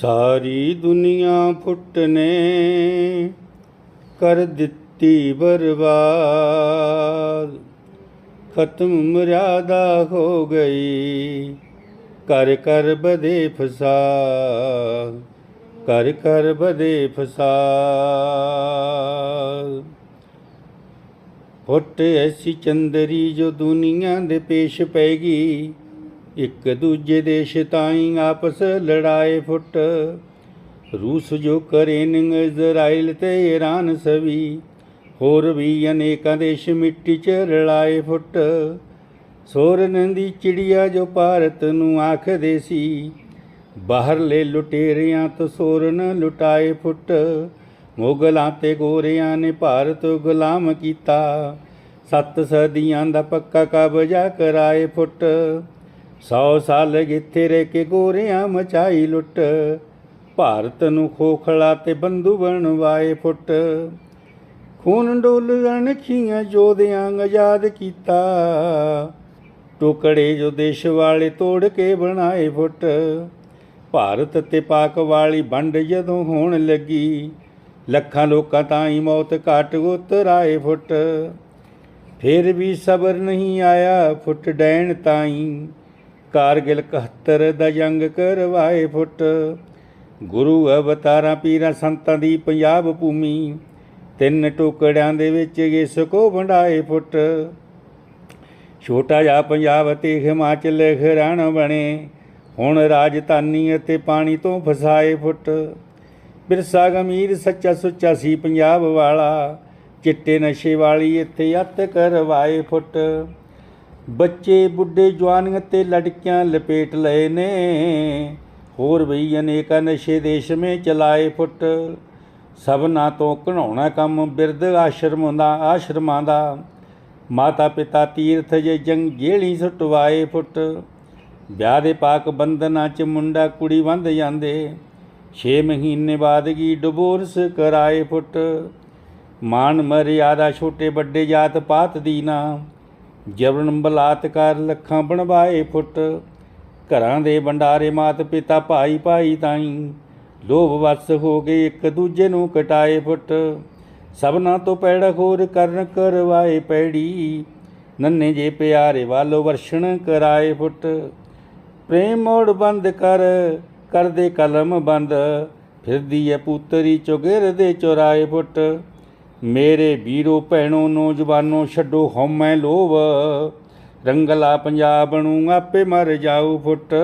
ਸਾਰੀ ਦੁਨੀਆ ਫੁੱਟ ਨੇ, ਕਰ ਦਿੱਤੀ ਬਰਬਾਦ। ਖਤਮ ਮਰਿਆਦਾ ਹੋ ਗਈ, ਕਰ ਕਰ ਬਦੇ ਫਸਾਦ। ਕਰ ਕਰ ਬਦੇ ਫਸਾਦ। ਫੁੱਟ ਐਸੀ ਚੰਦਰੀ ਜੋ ਦੁਨੀਆ ਦੇ ਪੇਸ਼ ਪੈਗੀ ਇੱਕ ਦੂਜੇ ਦੇਸ਼ ਤਾਈਂ ਆਪਸ ਲੜਾਏ ਫੁੱਟ। ਰੂਸ ਜੋ ਕਰੇਨ ਨਿੰਗ ਇਜ਼ਰਾਈਲ ਤੇ ਈਰਾਨ ਸਵੀ, ਹੋਰ ਵੀ ਅਨੇਕਾਂ ਦੇਸ਼ ਮਿੱਟੀ ਚ ਰਲਾਏ ਫੁੱਟ। ਸੋਰਨ ਦੀ ਚਿੜੀਆ ਜੋ ਭਾਰਤ ਨੂੰ ਆਖਦੇ ਸੀ, ਬਾਹਰਲੇ ਲੁਟੇਰਿਆਂ ਤੋਂ ਸੋਰਨ ਲੁਟਾਏ ਫੁੱਟ। ਮੁਗਲਾਂ ਤੇ ਗੋਰਿਆਂ ਨੇ ਭਾਰਤ ਗੁਲਾਮ ਕੀਤਾ, ਸੱਤ ਸਦੀਆਂ ਦਾ ਪੱਕਾ ਕਬਜ਼ਾ ਕਰਾਏ ਫੁੱਟ। ਸੌ ਸਾਲ ਗਿੱਥੇ ਰਹਿ ਕੇ ਗੋਰਿਆਂ ਮਚਾਈ ਲੁੱਟ। ਭਾਰਤ ਨੂੰ ਖੋਖਲਾ ਤੇ ਬੰਦੂ ਬਣਵਾਏ ਫੁੱਟ। ਖੂਨ ਡੋਲ ਅਣਖੀਆਂ ਜੋਧਿਆਂ ਆਜ਼ਾਦ ਕੀਤਾ। ਟੁਕੜੇ ਜੋ ਦੇਸ਼ ਵਾਲੇ ਤੋੜ ਕੇ ਬਣਾਏ ਫੁੱਟ। ਭਾਰਤ ਤੇ ਪਾਕ ਵਾਲੀ ਵੰਡ ਜਦੋਂ ਹੋਣ ਲੱਗੀ, ਲੱਖਾਂ ਲੋਕਾਂ ਤਾਈਂ ਮੌਤ ਘਾਟ ਉਤਰਾਏ ਫੁੱਟ। ਫਿਰ ਵੀ ਸਬਰ ਨਹੀਂ ਆਇਆ ਫੁੱਟ ਡੈਣ ਤਾਈਂ। ਕਾਰਗਿਲ 71 ਦਾ ਜੰਗ ਕਰਵਾਏ ਫੁੱਟ। ਗੁਰੂ ਅਵਤਾਰਾਂ ਪੀਰਾਂ ਸੰਤਾਂ ਦੀ ਪੰਜਾਬ ਭੂਮੀ, ਤਿੰਨ ਟੁਕੜਿਆਂ ਦੇ ਵਿੱਚ ਇਸ ਕੋ ਵੰਡਾਏ ਫੁੱਟ। ਛੋਟਾ ਜਿਹਾ ਪੰਜਾਬ ਤੇ ਹਿਮਾਚਲ ਖਰਾਣ ਬਣੇ, ਹੁਣ ਰਾਜਧਾਨੀ ਅਤੇ ਪਾਣੀ ਤੋਂ ਫਸਾਏ ਫੁੱਟ। ਬਿਰਸਾ ਗਮੀਰ ਸੱਚਾ ਸੁੱਚਾ ਸੀ ਪੰਜਾਬ ਵਾਲਾ, ਚਿੱਟੇ ਨਸ਼ੇ ਵਾਲੀ ਇੱਥੇ ਅੱਤ ਕਰਵਾਏ ਫੁੱਟ। ਬੱਚੇ ਬੁੱਢੇ ਜਵਾਨੀਆਂ ਤੇ ਲੜਕੀਆਂ ਲਪੇਟ ਲਏ ਨੇ। ਹੋਰ ਵੀ ਅਨੇਕਾਂ ਨਸ਼ੇ ਦੇਸ਼ ਮੇ ਚਲਾਏ ਫੁੱਟ। ਸਭਨਾ ਤੋਂ ਘਣਾਉਣਾ ਕੰਮ ਬਿਰਧ ਆਸ਼ਰਮ ਦਾ, ਆਸ਼ਰਮਾਂ ਦਾ। ਮਾਤਾ ਪਿਤਾ ਤੀਰਥ ਜੇ ਜੰਗ ਜੇਲੀ ਸੁਟਵਾਏ ਫੁੱਟ। ਵਿਆਹ ਦੇ ਪਾਕ ਬੰਧਨਾਂ ਚ ਮੁੰਡਾ ਕੁੜੀ ਵੰਧ ਜਾਂਦੇ। 6 ਮਹੀਨੇ ਬਾਅਦ ਕੀ ਡਿਵੋਰਸ ਕਰਾਏ ਫੁੱਟ। ਮਾਨ ਮਰਿਆਦਾ ਛੋਟੇ ਵੱਡੇ ਜਾਤ ਪਾਤ ਦੀ ਨਾ। ਜਬਰਨ ਬਲਾਤਕਾਰ ਲੱਖਾਂ ਬਣਵਾਏ ਫੁੱਟ। ਘਰਾਂ ਦੇ ਭੰਡਾਰੇ ਮਾਤ ਪਿਤਾ ਭਾਈ ਭਾਈ ਤਾਈ। ਲੋਭ ਵਸ ਹੋ ਗਏ ਇੱਕ ਦੂਜੇ ਨੂੰ ਕਟਾਏ ਫੁੱਟ। ਸਭਨਾ ਤੋਂ ਪੈੜਾ ਖੋਰ ਕਰਨ ਕਰਵਾਏ ਪੈੜੀ। ਨੰਨੇ ਜੇ ਪਿਆਰੇ ਵਾਲੋ ਵਰਸ਼ਣ ਕਰਾਏ ਫੁੱਟ। ਪ੍ਰੇਮ ਮੋੜ ਬੰਦ ਕਰ, ਕਰਦੇ ਕਲਮ ਬੰਦ। ਫਿਰਦੀ ਐ ਪੁੱਤਰੀ ਚੁਗਿਰ ਦੇ ਚੁਰਾਏ ਫੁੱਟ। ਮੇਰੇ ਵੀਰੋ ਭੈਣੋ ਨੌਜਵਾਨੋ ਛੱਡੋ ਹਉਮੈ ਲੋਭ। ਰੰਗਲਾ ਪੰਜਾਬ ਨੂੰ ਆਪੇ ਮਰ ਜਾਊ ਫੁੱਟ।